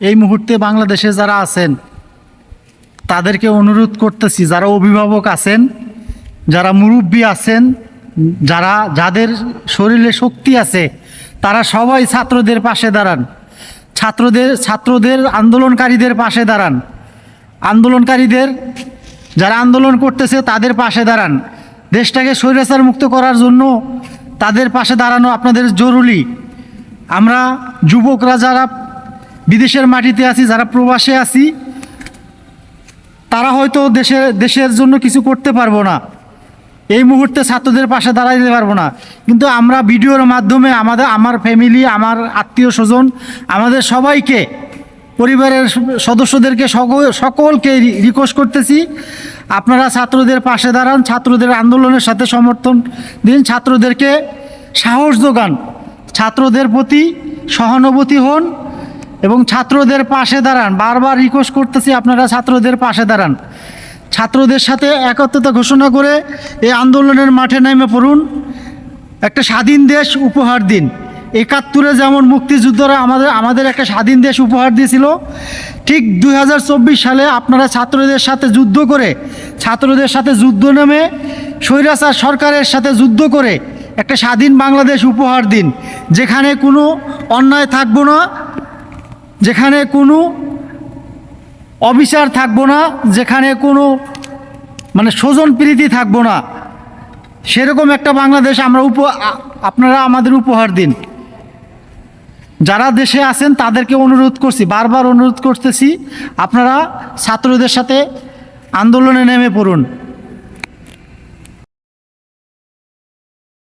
এই মুহূর্তে বাংলাদেশে যারা আছেন, তাদেরকে অনুরোধ করতেছি, যারা অভিভাবক আছেন, যারা মুরব্বী আছেন, যারা, যাদের শরীরে শক্তি আছে, তারা সবাই ছাত্রদের পাশে দাঁড়ান। ছাত্রদের ছাত্রদের আন্দোলনকারীদের পাশে দাঁড়ান। আন্দোলনকারীদের, যারা আন্দোলন করতেছে, তাদের পাশে দাঁড়ান। দেশটাকে স্বৈরাচার মুক্ত করার জন্য তাদের পাশে দাঁড়ানো আপনাদের জরুরি। আমরা যুবকরা যারা বিদেশের মাটিতে আছি, যারা প্রবাসে আছি, তারা হয়তো দেশের দেশের জন্য কিছু করতে পারব না। এই মুহূর্তে ছাত্রদের পাশে দাঁড়াইতে পারব না। কিন্তু আমরা ভিডিওর মাধ্যমে আমাদের, আমার ফ্যামিলি আমার আত্মীয় স্বজন, আমাদের সবাইকে, পরিবারের সদস্যদেরকে সকল- সকলকে রিকোয়েস্ট করতেছি, আপনারা ছাত্রদের পাশে দাঁড়ান, ছাত্রদের আন্দোলনের সাথে সমর্থন দিন, ছাত্রদেরকে সাহস যোগান। ছাত্রদের প্রতি সহানুভূতি হন এবং ছাত্রদের পাশে দাঁড়ান। বারবার রিকোয়েস্ট করতেছি আপনারা ছাত্রদের পাশে দাঁড়ান। ছাত্রদের সাথে একত্রতা ঘোষণা করে এই আন্দোলনের মাঠে নেমে পড়ুন। একটা স্বাধীন দেশ উপহার দিন। একাত্তরে যেমন মুক্তিযুদ্ধরা আমাদের আমাদের একটা স্বাধীন দেশ উপহার দিয়েছিল, ঠিক দু হাজার চব্বিশ সালে আপনারা ছাত্রদের সাথে যুদ্ধ করে, ছাত্রদের সাথে যুদ্ধ নেমে স্বৈরাচার সরকারের সাথে যুদ্ধ করে একটা স্বাধীন বাংলাদেশ উপহার দিন। যেখানে কোনো অন্যায় থাকব না যেখানে কোনো অবিচার থাকব না, যেখানে কোনো মানে স্বজন প্রীতি থাকব না। সেরকম একটা বাংলাদেশ আমরা উপ আপনারা আমাদের উপহার দিন। যারা দেশে আছেন তাদেরকে অনুরোধ করছি, বারবার অনুরোধ করতেছি, আপনারা ছাত্রদের সাথে আন্দোলনে নেমে পড়ুন।